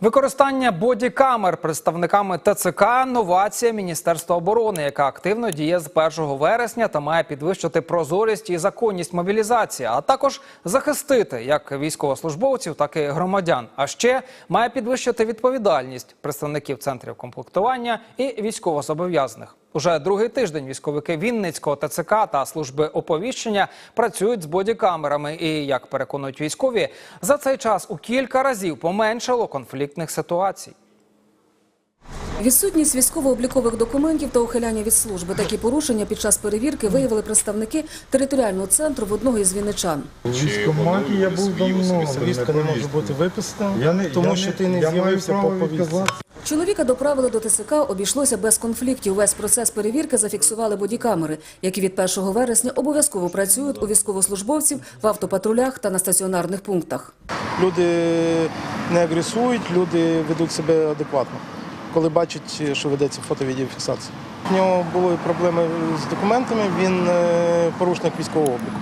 Використання бодікамер представниками ТЦК – новація Міністерства оборони, яка активно діє з 1 вересня та має підвищити прозорість і законність мобілізації, а також захистити як військовослужбовців, так і громадян. А ще має підвищити відповідальність представників центрів комплектування і військовозобов'язаних. Уже другий тиждень військовики Вінницького ТЦК та служби оповіщення працюють з бодікамерами. І як переконують військові, за цей час у кілька разів поменшало конфліктних ситуацій. Відсутність військово-облікових документів та ухиляння від служби. Такі порушення під час перевірки виявили представники територіального центру в одного із вінничан. У військкоматі я був давно. Повістка не може бути виписана, Я не, тому я що ти не з'явився по повістці. Чоловіка доправили до ТСК, обійшлося без конфліктів. Весь процес перевірки зафіксували бодікамери, які від 1 вересня обов'язково працюють у військовослужбовців в автопатрулях та на стаціонарних пунктах. Люди не агресують, люди ведуть себе адекватно, коли бачать, що ведеться фото-відеофіксація. У нього були проблеми з документами, він е, порушник військового обліку.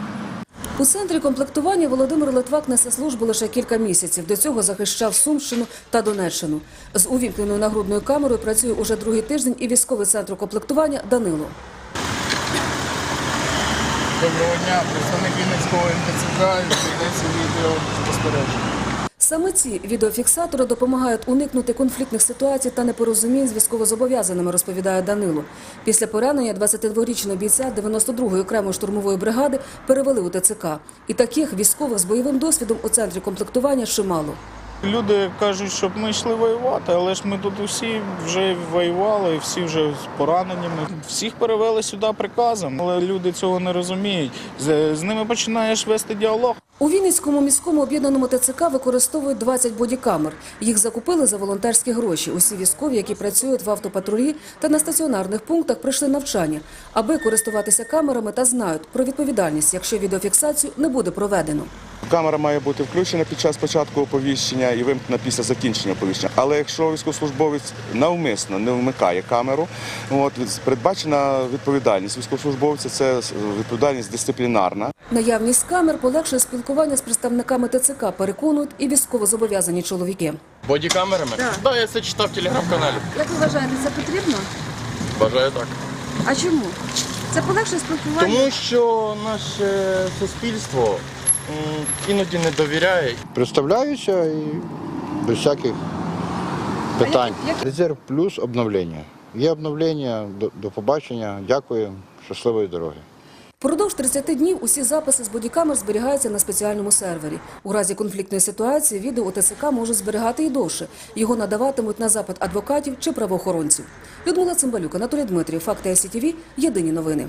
У центрі комплектування Володимир Литвак несе службу лише кілька місяців. До цього захищав Сумщину та Донеччину. З увімкненою нагрудною камерою працює уже другий тиждень і військовий центр комплектування Данило. Доброго дня, представник Вінницького МТЦК і ведеться відео спостереження. Саме ці відеофіксатори допомагають уникнути конфліктних ситуацій та непорозумінь з військовозобов'язаними, розповідає Данило. Після поранення 22-річного бійця 92-ї окремої штурмової бригади перевели у ТЦК. І таких військових з бойовим досвідом у центрі комплектування чимало. Люди кажуть, щоб ми йшли воювати, але ж ми тут усі вже воювали, всі вже з пораненнями. Всіх перевели сюди приказом, але люди цього не розуміють. З, з ними починаєш вести діалог. У Вінницькому міському об'єднаному ТЦК використовують 20 бодікамер. Їх закупили за волонтерські гроші. Усі військові, які працюють в автопатрулі та на стаціонарних пунктах, пройшли навчання, аби користуватися камерами та знають про відповідальність, якщо відеофіксацію не буде проведено. Камера має бути включена під час початку оповіщення і вимкнена після закінчення оповіщення. Але якщо військовослужбовець навмисно не вмикає камеру, от передбачена відповідальність військовослужбовця це відповідальність дисциплінарна. Наявність камер полегшує спілкування з представниками ТЦК, переконують і військовозобов'язані чоловіки. Бодікамерами? Так, да, я це читав в телеграм-каналі. Як ви вважаєте, це потрібно? Бажаю так. А чому? Це полегшує спілкування. Тому що наше суспільство іноді не довіряє. Представляюся і без всяких питань. Резерв плюс обновлення. Є обновлення, до, до побачення. Дякую, щасливої дороги. Впродовж 30 днів усі записи з бодікамер зберігаються на спеціальному сервері. У разі конфліктної ситуації відео у ТСК можуть зберігати і довше. Його надаватимуть на запит адвокатів чи правоохоронців. Людмила Цимбалюк, Анатолій Дмитрів, Факти СІТВ, Єдині новини.